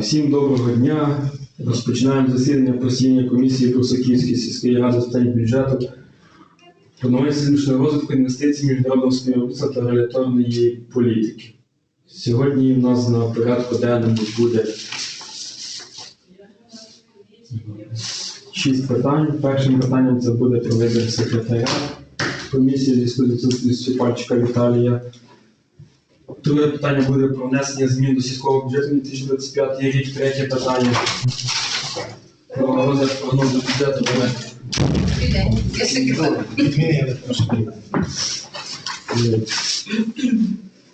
Всім доброго дня. Розпочинаємо засідання постійної комісії Брусаківської сільської ради з питань бюджету, планування сьогоднішнього розвитку інвестицій, міжнародного співробітництва та регуляторної політики. Сьогодні у нас на порядку денному буде шість питань. Першим питанням це буде про вибір секретаря комісії зі студії відсутністю пальчика Віталія. Друге питання буде про внесення змін до сільського бюджету 2025 рік. Третє питання про розгляд прогнозу бюджету секретар.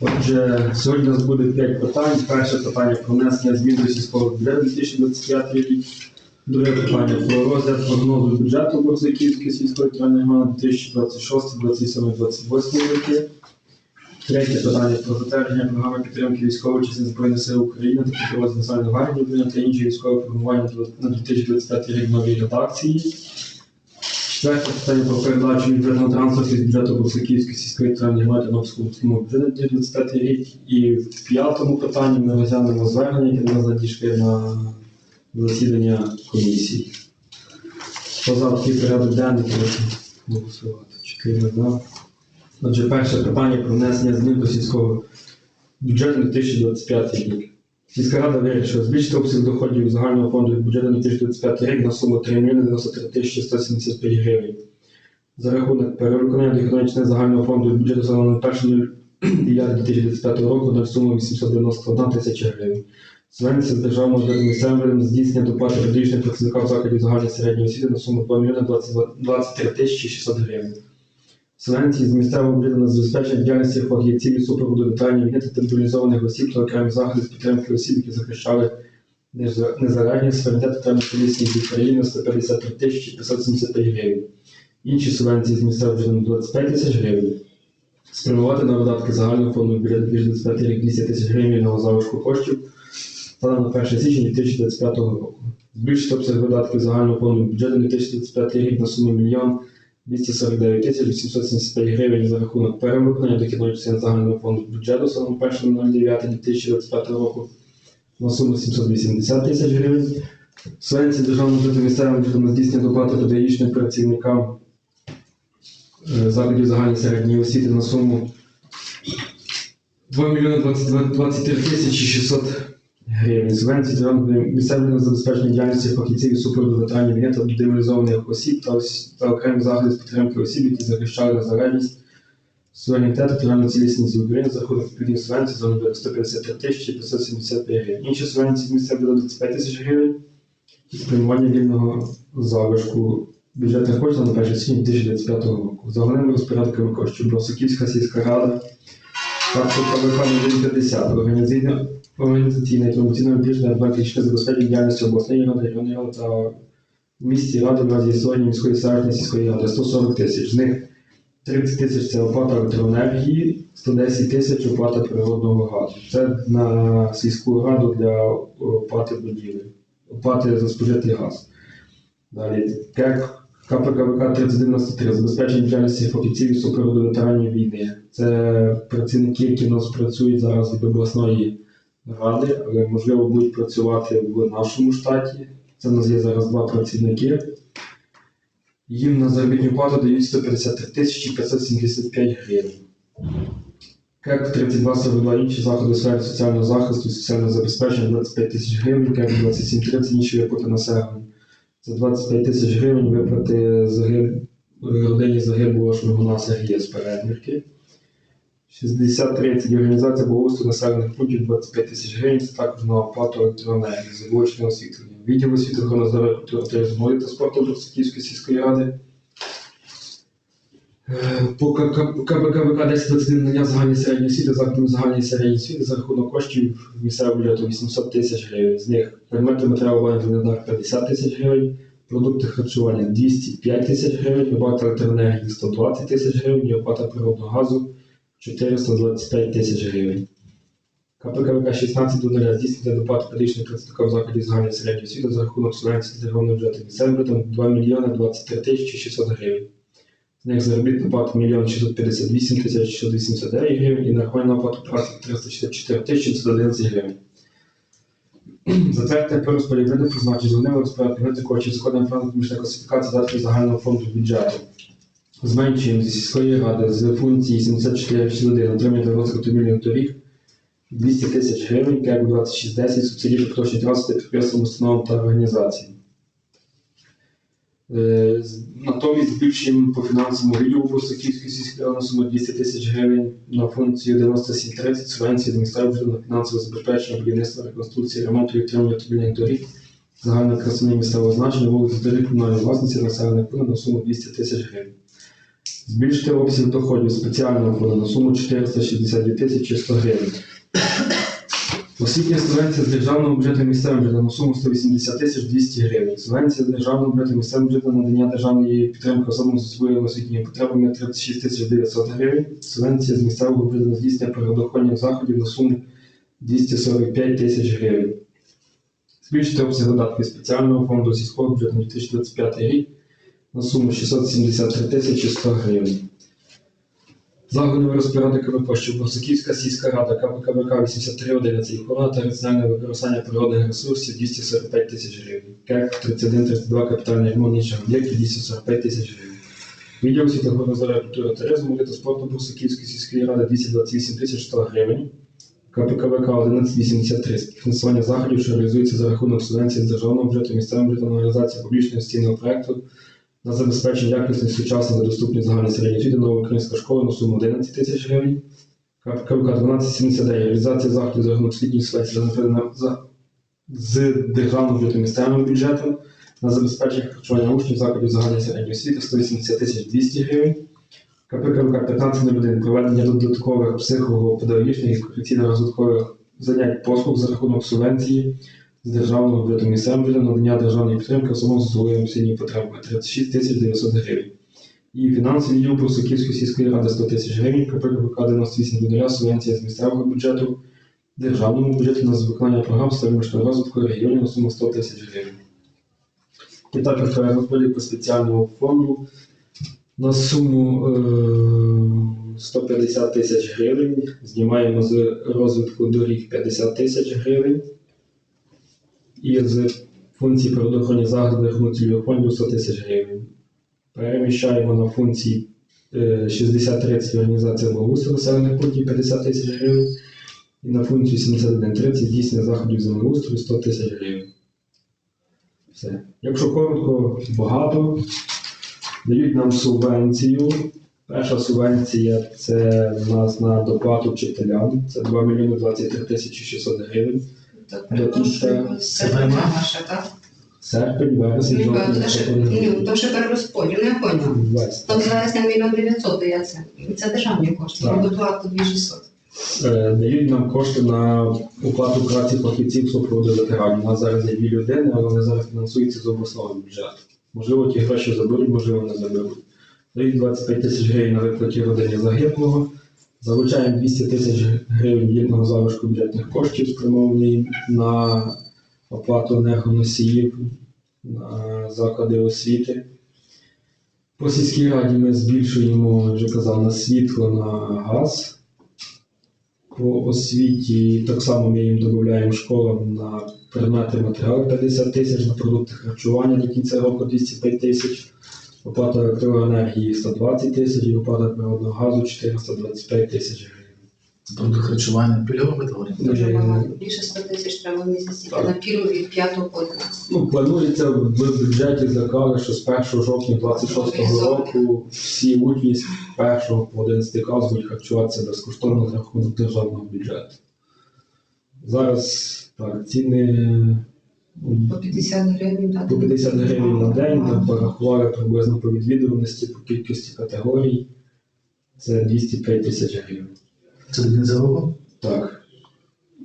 Отже, сьогодні у нас буде п'ять питань. Перше питання про внесення змін до сільського бюджету 2025 рік. Друге питання про розгляд прогнозу бюджету Борзаківської сільської територіальної громади 2026, 27, 28 роки. Третє питання про затвердження програми підтримки військової частини Збройних сил України та підтримки національної гвардії України та інші військові формування на 2025 рік новій редакції. Четверте питання про передачу бюджетного транспорту з бюджету Борсаківської сільської територіальної громади обласному бюджету на 2025 рік. І в п'ятому питанні ми розглянемо звернення, яке нас надійшли на засідання комісії. Такий порядок денний, голосувати. Чотири за. Отже, перше питання про внесення змін до сільського бюджету на 2025 рік. Сільська рада вирішила збільшити обсяг доходів загального фонду бюджету на 2025 рік на суму 3 мільйони 93 тисячі 175 гривень. За рахунок перевиконання доходної загального фонду бюджету за на першому ділянку 2025 року на суму 891 тисяча гривень. Звернеться з бюджету місцевим здійснення доплати педагогічним працівникам закладів загальної середньої освіти на суму 2 мільйони 23 тисячі 600 гривень. Субвенції з місцевого бюджету на забезпечення діяльності фахівців і супроводу детальні війни та осіб та окремих заходів з підтримки осіб, які захищали неза- незалежність, суверенітет та неполісність України 153 тисячі 575 гривень. Інші субвенції з місцевого бюджету на 25 тисяч гривень. Спрямувати на видатки загального фонду бюджету 2025 рік 200 тисяч гривень на залишку коштів станом на 1 січня 2025 року. Збільшити обсяг видатків загального фонду бюджету 2025 рік на суму 1 мільйон 249 тисяч 875 гривень за рахунок перевиконання дохідної частини загального фонду бюджету станом 1.09.2025 року на суму 780 тисяч гривень. Субвенції державного бюджету місцевим бюджетом на здійснення доплати педагогічним працівникам е, закладів загальної середньої освіти на суму 2 мільйони 23 тисячі 600 гривень. Субвенції державного місцевого забезпечення діяльності фахівців і ветеранів війни та демобілізованих осіб та, та окремих заходів з підтримки осіб, які захищали незалежність, суверенітет та територіальну цілісність України за рахунок відповідних субвенцій за номер 153 тисячі 575 гривень. Інші субвенції з місцевого 25 тисяч гривень і спрямування вільного залишку бюджетних коштів на 1 січня 2025 року. За головними розпорядками коштів Бросоківська сільська рада та КВК 150 організаційна та більше адвокатичне забезпечення діяльності обласної ради, районної ради та в місті ради в разі існування міської селищної сільської ради 140 тисяч. З них 30 тисяч це оплата електроенергії, 110 тисяч оплата природного газу. Це на сільську раду для оплати будівель, оплати за спожитий газ. Далі КЕК КПКВК 3093 забезпечення діяльності фахівців супроводу ветеранів війни. Це працівники, які у нас працюють зараз від обласної ради, але можливо будуть працювати в нашому штаті. Це у нас є зараз два працівники. Їм на заробітну плату дають 153 тисячі 575 гривень. КЕК 3242 інші заходи у сфері соціального захисту, соціального забезпечення 25 тисяч гривень, КЕК 2730 інші виплати населення. Це 25 тисяч гривень виплати загиб... родині загиблого Шмигуна Сергія з передмірки. 60-30 організація благоустрою населених пунктів 25 тисяч гривень, також на оплату електроенергії, заблочне освітлення. Відділ освіти охорони здоров'я культури туризму та спорту Брусаківської сільської ради. По КБКВК 1021 надання загальної середньої освіти, закладом загальної середньої освіти за рахунок коштів місцевого бюджету 800 тисяч гривень. З них предмети матеріалу для 50 тисяч гривень, продукти харчування 205 тисяч гривень, оплата електроенергії 120 тисяч гривень оплата природного газу 425 тисяч гривень. КПКВК 16 до нуля здійснює доплати педагогічним працівникам закладів загальної середньої освіти за рахунок субвенції державного бюджету місцевим бюджетом 2 мільйони 23 тисячі 600 гривень. З них заробітна плата 1 мільйон 658 тисяч 689 гривень і нарахування на оплату праці 364 тисячі 111 гривень. Затвердити перерозподіл види призначень звернення розпорядку витику чи законом про міжна класифікації задатків загального фонду бюджету. Зменшуємо зі сільської ради з функції 7461 отримання для розвитку автомобільних доріг 200 тисяч гривень, КЕК 2610, субсидії по поточній транспорт підприємствам, установам та організаціям. Е, Натомість збільшуємо по фінансовому відділу Бурсаківської сільської ради суму 200 тисяч гривень на функцію 9730 субвенції бюджету на фінансове забезпечення будівництва, реконструкції, ремонту і утримання автомобільних доріг загальної красони місцевого значення вулиць доріг комунальної власності населених пунктів на суму 200 тисяч гривень. Збільшити обсяг доходів спеціального фонду на суму 462 тисячі 100 гривень. Освітня субвенція з державного бюджету місцевим бюджетом на суму 180 тисяч 200 гривень. Субвенція з державного бюджету місцевим бюджетом на надання державної підтримки особам з своїми освітніми потребами 36 тисяч 900 гривень. Субвенція з місцевого бюджету на здійснення природоохоронних заходів на суму 245 тисяч гривень. Збільшити обсяг видатків спеціального фонду сільського бюджету на 2025 рік на суму 673 тисячі 100 гривень. Заходи розпорядниками коштів Борсуківська сільська рада КПКВК 8311 охорона та використання природних ресурсів 245 тисяч гривень. КЕК 3132 капітальний ремонт інших об'єктів 245 тисяч гривень. Відділ освіти здоров'я культури туризму та спорту сільської ради 228 тисяч 100 гривень. КПКВК 1183 фінансування заходів, що реалізується за рахунок субвенції з державного бюджету, місцевого бюджету на реалізацію публічного інвестиційного проекту на забезпечення якісної сучасної та доступної загальної середньої освіти нова українська школа на суму 11 тисяч гривень. КПК 1279 реалізація заходів за рахунок освітньої субвенції з державного бюджету місцевого бюджету на забезпечення харчування учнів закладів загальної середньої освіти 180 тисяч 200 гривень. КПК 1501 проведення додаткових психопедагогічних і корекційно-розвиткових занять послуг за рахунок субвенції з державного бюджету місцевого бюджету надання державної підтримки особам з особливими освітніми потребами 36 тисяч 900 гривень. І фінансовий відділ Брусаківської сільської ради 100 тисяч гривень, КПК 98 до субвенція з місцевого бюджету, державному бюджету на виконання програм стабільного розвитку регіонів на суму 100 тисяч гривень. І також перерозподіл по спеціальному фонду на суму е, 150 тисяч гривень. Знімаємо з розвитку доріг 50 тисяч гривень. І з функції природоохоронні заходи рахунок фонду 100 тисяч гривень. Переміщаємо на функції е, 6030 організація благоустрою населених пунктів 50 тисяч гривень. І на функцію 7130 здійснення заходів землеустрою 100 тисяч гривень. Все. Якщо коротко, багато. Дають нам субвенцію. Перша субвенція це в нас на доплату вчителям. Це 2 мільйони 23 тисячі 600 гривень. Це наша, так? Серпень, вересень, Ну, жовтень, то ще- перерозподіл, поняла. весь. Там зараз на мільйон 900 дається. Це державні кошти, Так. доплату 2600. Е, Дають нам кошти на оплату праці фахівців супроводу ветеранів. У нас зараз є дві людини, але вони зараз фінансуються з обласного бюджету. Можливо, ті гроші заберуть, можливо, не заберуть. Дають 25 тисяч гривень на виплаті родині загиблого. Залучаємо 200 тисяч гривень вільного залишку бюджетних коштів, спрямовані на оплату енергоносіїв, на заклади освіти. По сільській раді ми збільшуємо, вже казав, на світло, на газ. По освіті так само ми їм додаємо школам на предмети матеріали 50 тисяч, на продукти харчування до кінця року 205 тисяч, оплата електроенергії 120 тисяч і оплата природного газу 425 тисяч гривень. Продукт харчування пільгова категорія. Дуже Е, багато. Більше 100 тисяч треба в Так. на пільгу від 5 по 11. Ну, планується в бюджеті заклали, що з 1 жовтня 26 року всі учні з 1 по 11 клас будуть харчуватися безкоштовно за рахунок державного бюджету. Зараз так, ціни По 50 гривень дати. по 50 гривень на день, там порахували приблизно по відвідуваності, по кількості категорій. Це 205 тисяч гривень. Це кінця? Так.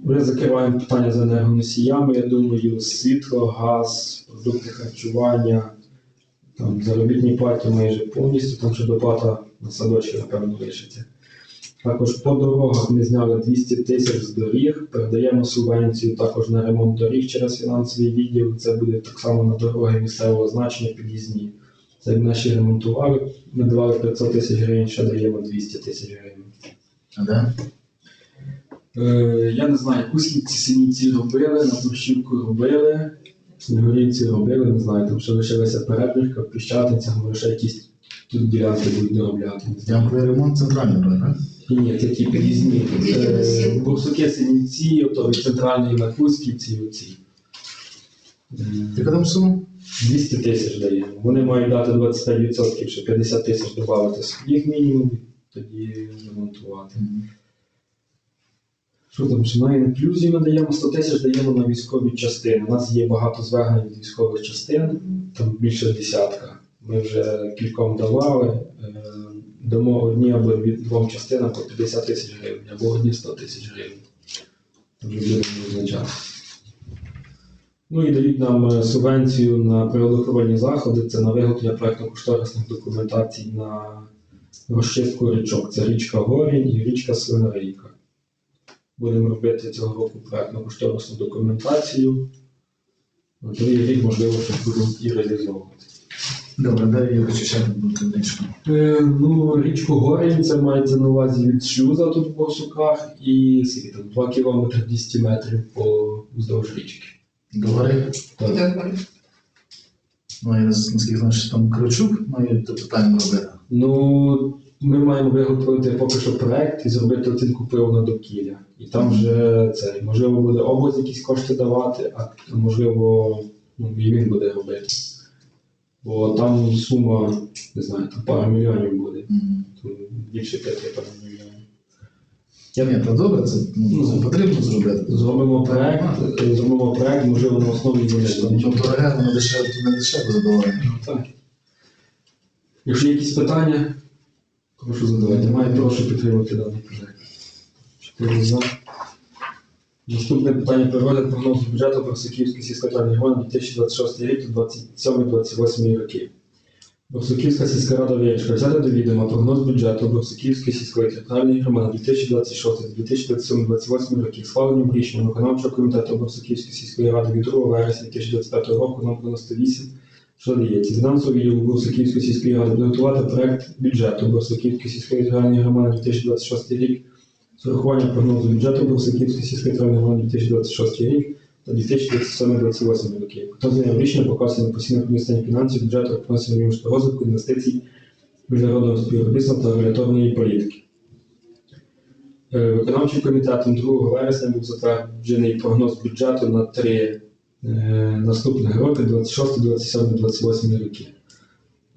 Ми закриваємо питання з енергоносіями, я думаю, світло, газ, продукти харчування, там, заробітні платі майже повністю, там ще доплата на садочки, напевно, лишиться. Також по дорогах ми зняли 200 тисяч з доріг, передаємо субвенцію також на ремонт доріг через фінансовий відділ. Це буде так само на дороги місцевого значення під'їзні. Це наші ремонтували, ми давали 500 тисяч гривень, ще даємо 200 тисяч гривень. А де? Е, я не знаю, Кузьківці синіці робили, на Борщівку робили, Снігурівці робили, не знаю, там ще лишилася перебірка, Піщатниця, може ще якісь тут ділянки будуть доробляти. знаю. Ремонт центральний так? Ні, ні, такі під'їзні. Е. Бурсуки синівці, від центральної на оці. Е, Яка там сума? 200 тисяч даємо. Вони мають дати 25%, ще 50 тисяч додати своїх мінімум, тоді ремонтувати. Що там ще на інклюзію ми даємо 100 тисяч даємо на військові частини. У нас є багато звернень від військових частин, там більше десятка. Ми вже кільком давали. Дамо одні або двом частинам по 50 тисяч гривень, або одні 100 тисяч гривень. Вже будемо визначати. Ну і дають нам е, субвенцію на природоохоронні заходи, це на виготовлення проєктно-кошторисних документацій на розчистку річок. Це річка Горінь і річка Свинарийка. Будемо робити цього року проєктно-кошторисну документацію. Другий рік, можливо, щось будемо і реалізовувати. Добре, дай я вичищати бутиличку. Е, ну, річку Горінь, це мається на увазі від шлюза тут в Борсуках і скільки там 2 кілометри 200 метрів по вздовж річки. Говори. Так. Добре. Ну, я наскільки знаю, що там Кричук має це питання робити. Ну, ми маємо виготовити поки що проект і зробити оцінку впливу на довкілля. І там вже це, можливо, буде область якісь кошти давати, а можливо, ну, і він буде робити. Бо там сума, не знаю, там пара мільйонів буде, Мгм. то більше п'яти пара мільйонів. Я ні, то добре, це, ну, це потрібно зробити. Зробимо проект, е, зробимо проект, можливо, на основі буде. Там ну, дороге, воно дешеве, то не дешеве задоволення. Так. Якщо є якісь питання, прошу задавати. Немає, прошу підтримати даний проект. Чотири за. Наступне питання про розгляд прогнозу бюджету Барсуківської сільської громади 2026 рік до 27-28 роки. Барсуківська сільська рада Вірячка взяти до відома прогноз бюджету Барсуківської сільської територіальної громади 2026-2028 років схваленням рішенням виконавчого комітету Барсуківської сільської ради від 2 вересня 2025 року номер 98 що дається? Фінансовий відділ Бурсаківської сільської ради підготувати проект бюджету Бурсаківської сільської територіальної громади 2026 рік з урахуванням прогнозу бюджету Бурсаківської сільської територіальної громади 2026 рік та 2027-2028 роки. Хто зайняв рішення показує на постійне комісії фінансів, бюджету, фінансового економічного розвитку, інвестицій, міжнародного співробітництва та регуляторної політики. Е, Виконавчим комітетом 2 вересня був затверджений прогноз бюджету на три е, наступних роки 26, 27, 28 роки.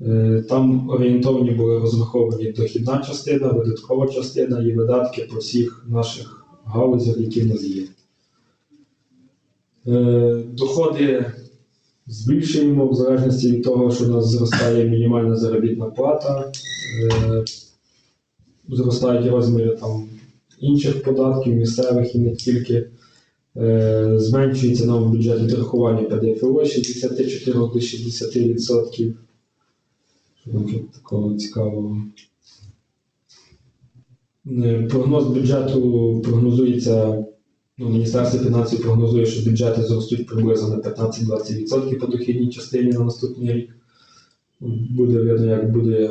Е, Там орієнтовні були розраховані дохідна частина, видаткова частина і видатки по всіх наших галузях, які в нас є. Е, Доходи збільшуємо в залежності від того, що у нас зростає мінімальна заробітна плата, е, зростають розміри там інших податків, місцевих і не тільки. Зменшується нам в бюджет відрахування ПДФО з 64 до 60%. Ще такого цікавого? Е, Прогноз бюджету прогнозується, ну, Міністерство фінансів прогнозує, що бюджети зростуть приблизно на 15-20% по дохідній частині на наступний рік. Буде видно, як буде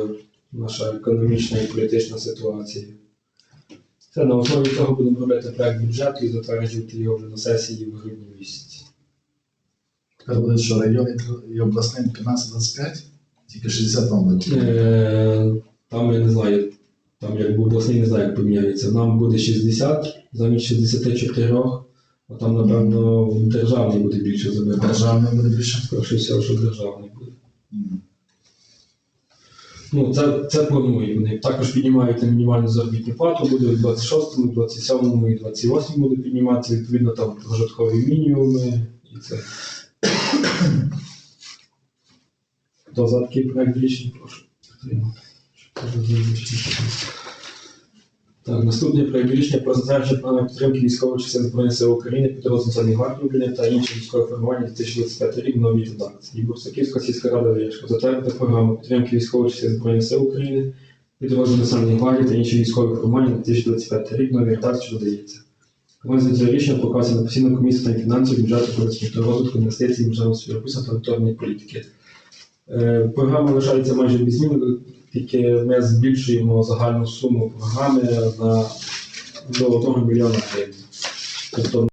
наша економічна і політична ситуація. Це на основі цього будемо робити проект бюджету і затверджувати його вже на сесії в грудні місяці. Тепер буде, що районний і обласний 15-25, тільки 60 там буде. Е, Там я не знаю, там як в обласний не знаю, як поміняється. Нам буде 60 замість 64, а там, напевно, державний буде більше забирати. Державний буде більше. Скоріше всього, що державний буде. Мгм. Ну, це, це планують. Вони також піднімають на мінімальну заробітну плату, буде в 26-му, 27-му і 28-му буде підніматися, відповідно, там прожиткові мінімуми і це. Хто за такий проект рішень, прошу підтримати. Так, наступний проект рішення про затвердження програми підтримки військових частин Збройних сил України, підрозділ Національної гвардії України та інші військові формування 2025 рік в новій редакції. Бурсаківська сільська рада вирішила затвердити програму підтримки військових частин Збройних сил України, підрозділ Національної гвардії та інші військові формування 2025 рік в новій редакції, додається. Комісія цього рішення показує на постійну комісію та фінансів, бюджету, політичних розвитку, інвестицій, міжнародного співробітництва та електронної політики. Е, Програма лишається майже без змін, тільки ми збільшуємо загальну суму програми на до золотого мільйона гривень. Тобто